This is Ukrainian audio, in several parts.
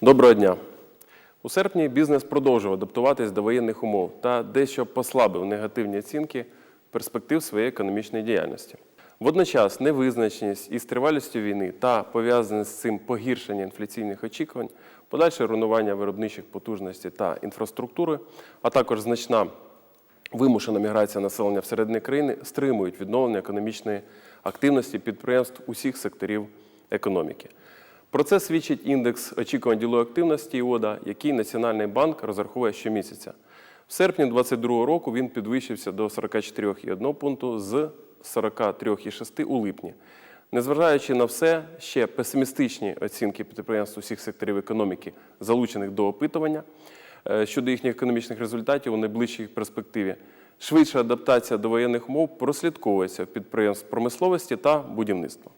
Доброго дня. У серпні бізнес продовжив адаптуватись до воєнних умов та дещо послабив негативні оцінки перспектив своєї економічної діяльності. Водночас невизначеність із тривалістю війни та пов'язане з цим погіршення інфляційних очікувань, подальше руйнування виробничих потужностей та інфраструктури, а також значна вимушена міграція населення всередині країни стримують відновлення економічної активності підприємств усіх секторів економіки. Про це свідчить індекс очікувань ділової активності ІОДА, який Національний банк розраховує щомісяця. В серпні 2022 року він підвищився до 44,1 пункту з 43,6 у липні. Незважаючи на все, ще песимістичні оцінки підприємств усіх секторів економіки, залучених до опитування е, щодо їхніх економічних результатів у найближчій перспективі. Швидша адаптація до воєнних умов прослідковується в підприємств промисловості та будівництва.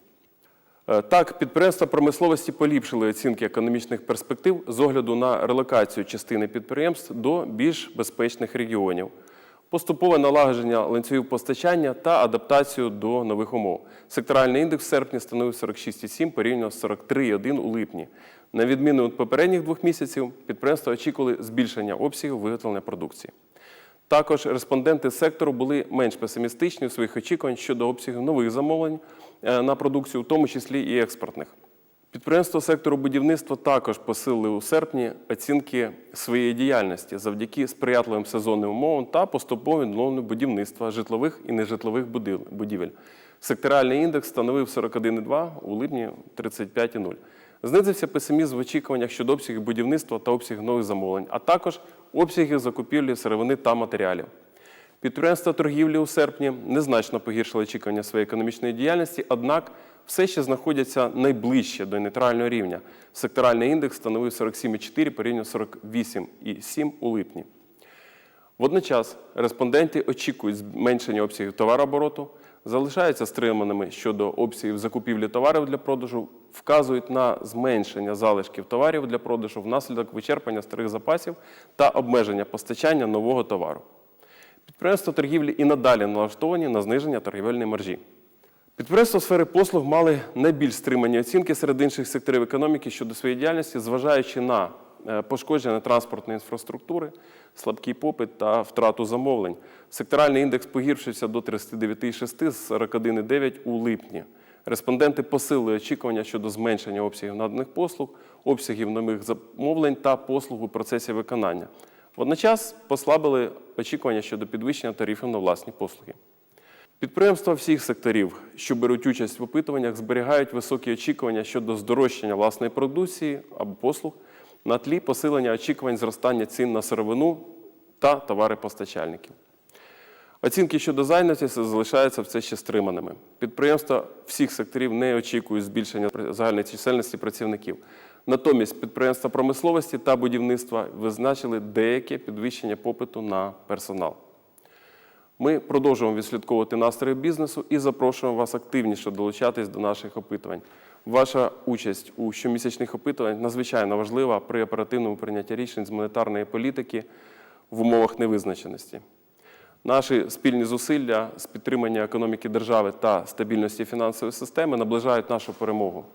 Е, Так, підприємства промисловості поліпшили оцінки економічних перспектив з огляду на релокацію частини підприємств до більш безпечних регіонів, поступове налагодження ланцюгів постачання та адаптацію до нових умов. Секторальний індекс в серпні становив 46,7 порівняно з 43,1 у липні. На відміну від попередніх двох місяців, підприємства очікували збільшення обсягів виготовлення продукції. Також респонденти сектору були менш песимістичні у своїх очікувань щодо обсягів нових замовлень е, на продукцію, в тому числі і експортних. Підприємства сектору будівництва також посилили у серпні оцінки своєї діяльності завдяки сприятливим сезонним умовам та поступовому відновленню будівництва житлових і нежитлових будівель. Секторальний індекс становив 41,2, у липні 35,0. Знизився песимізм в очікуваннях щодо обсягів будівництва та обсягів нових замовлень, а також обсягів закупівлі сировини та матеріалів. Підприємства торгівлі у серпні незначно погіршили очікування своєї економічної діяльності, однак все ще знаходяться найближче до нейтрального рівня. Секторальний індекс становив 47,4 порівняно 48,7 у липні. Водночас респонденти очікують зменшення обсягів товарообороту, залишаються стриманими щодо обсягів закупівлі товарів для продажу, вказують на зменшення залишків товарів для продажу внаслідок вичерпання старих запасів та обмеження постачання нового товару. Підприємства торгівлі і надалі налаштовані на зниження торгівельної маржі. Підприємства сфери послуг мали найбільш стримані оцінки серед інших секторів економіки щодо своєї діяльності, зважаючи на е, пошкодження транспортної інфраструктури, слабкий попит та втрату замовлень. Секторальний індекс погіршився до 39,6 з 41,9 у липні. Респонденти посилили очікування щодо зменшення обсягів наданих послуг, обсягів нових замовлень та послуг у процесі виконання. Водночас послабили очікування щодо підвищення тарифів на власні послуги. Підприємства всіх секторів, що беруть участь в опитуваннях, зберігають високі очікування щодо здорожчання власної продукції або послуг на тлі посилення очікувань зростання цін на сировину та товари постачальників. Оцінки щодо зайнятості залишаються все ще стриманими. Підприємства всіх секторів не очікують збільшення загальної чисельності працівників. Натомість підприємства промисловості та будівництва визначили деяке підвищення попиту на персонал. Ми продовжуємо відслідковувати настрої бізнесу і запрошуємо вас активніше долучатись до наших опитувань. Ваша участь у щомісячних опитуваннях надзвичайно важлива при оперативному прийнятті рішень з монетарної політики в умовах невизначеності. Наші спільні зусилля з підтримання економіки держави та стабільності фінансової системи наближають нашу перемогу.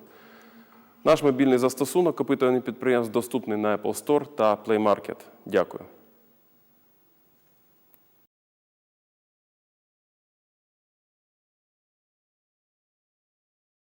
Наш мобільний застосунок опитувальних підприємств доступний на Apple Store та Play Market. Дякую.